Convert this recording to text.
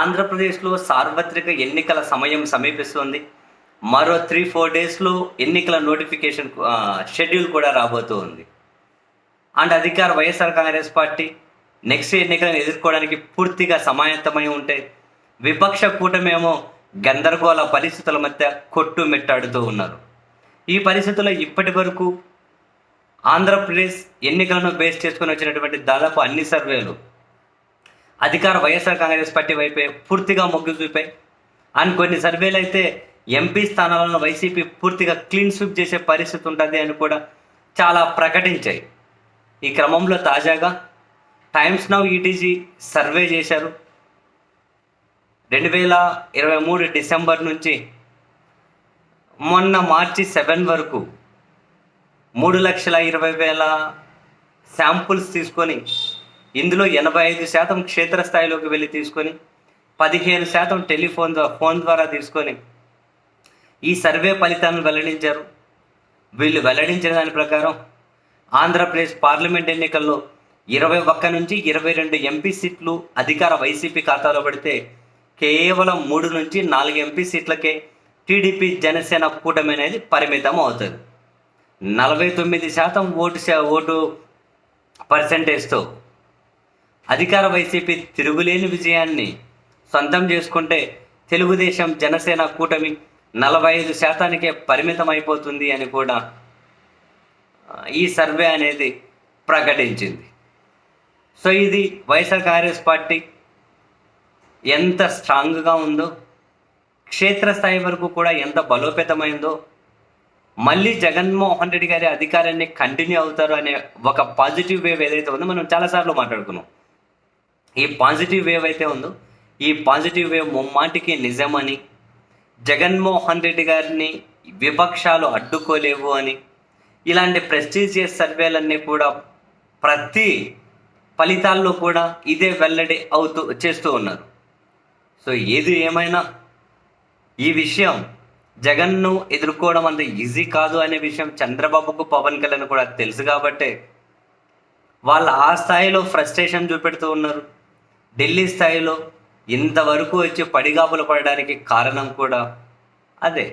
ఆంధ్రప్రదేశ్లో సార్వత్రిక ఎన్నికల సమయం సమీపిస్తుంది. మరో త్రీ ఫోర్ డేస్లో ఎన్నికల నోటిఫికేషన్ షెడ్యూల్ కూడా రాబోతూ ఉంది అండ్ అధికార వైఎస్ఆర్ కాంగ్రెస్ పార్టీ నెక్స్ట్ ఎన్నికలను ఎదుర్కోవడానికి పూర్తిగా సమాయత్తమై ఉంటే విపక్ష కూటమేమో గందరగోళ పరిస్థితుల మధ్య కొట్టుమిట్టాడుతూ ఉన్నారు. ఈ పరిస్థితుల్లో ఇప్పటి వరకు ఆంధ్రప్రదేశ్ ఎన్నికలను బేస్ చేసుకుని వచ్చినటువంటి దాదాపు అన్ని సర్వేలు అధికార వైఎస్ఆర్ కాంగ్రెస్ పార్టీ వైపే పూర్తిగా మొగ్గు చూపాయి. అండ్ కొన్ని సర్వేలు అయితే ఎంపీ స్థానాలను వైసీపీ పూర్తిగా క్లీన్ స్వీప్ చేసే పరిస్థితి ఉంటుంది అని కూడా చాలా ప్రకటించాయి. ఈ క్రమంలో తాజాగా టైమ్స్ నౌ ఈటీజీ సర్వే చేశారు. రెండు వేల ఇరవై మూడు డిసెంబర్ నుంచి మొన్న మార్చి సెవెన్ వరకు మూడు లక్షల ఇరవై వేల శాంపుల్స్ తీసుకొని ఇందులో ఎనభై ఐదు శాతం క్షేత్రస్థాయిలోకి వెళ్ళి తీసుకొని పదిహేను శాతం టెలిఫోన్ ద్వారా ఫోన్ ద్వారా తీసుకొని ఈ సర్వే ఫలితాలను వెల్లడించారు. వీళ్ళు వెల్లడించిన దాని ప్రకారం ఆంధ్రప్రదేశ్ పార్లమెంట్ ఎన్నికల్లో ఇరవై ఒక్క నుంచి ఇరవై రెండు ఎంపీ సీట్లు అధికార వైసీపీ ఖాతాలో పడితే కేవలం మూడు నుంచి నాలుగు ఎంపీ సీట్లకే టీడీపీ జనసేన కూటమి అనేది పరిమితం అవుతుంది. నలభై తొమ్మిది శాతం ఓటు ఓటు పర్సంటేజ్తో అధికార వైసీపీ తిరుగులేని విజయాన్ని సొంతం చేసుకుంటే తెలుగుదేశం జనసేన కూటమి నలభై ఐదు శాతానికే పరిమితం అయిపోతుంది అని కూడా ఈ సర్వే అనేది ప్రకటించింది. సో ఇది వైఎస్ఆర్ కాంగ్రెస్ పార్టీ ఎంత స్ట్రాంగ్గా ఉందో క్షేత్రస్థాయి వరకు కూడా ఎంత బలోపేతమైందో మళ్ళీ జగన్మోహన్ రెడ్డి గారి అధికారాన్ని కంటిన్యూ అవుతారు అనే ఒక పాజిటివ్ వేవ్ ఏదైతే ఉందో మనం చాలాసార్లు మాట్లాడుకున్నాం. ఈ పాజిటివ్ వేవ్ అయితే ఉందో ఈ పాజిటివ్ వేవ్ ముమ్మాటికి నిజమని జగన్మోహన్ రెడ్డి గారిని విపక్షాలు అడ్డుకోలేవు అని ఇలాంటి ప్రెస్టీజియస్ సర్వేలన్నీ కూడా ప్రతి ఫలితాల్లో కూడా ఇదే వెల్లడి అవుతూ చేస్తూ ఉన్నారు. సో ఏది ఏమైనా ఈ విషయం జగన్ను ఎదుర్కోవడం అంత ఈజీ కాదు అనే విషయం చంద్రబాబుకు పవన్ కళ్యాణ్ కూడా తెలుసు కాబట్టే వాళ్ళు ఆ స్థాయిలో ఫ్రస్ట్రేషన్ చూపెడుతూ ఉన్నారు. ఢిల్లీ స్థాయిలో ఇంతవరకు వచ్చి పడిగాపులు పడడానికి కారణం కూడా అదే.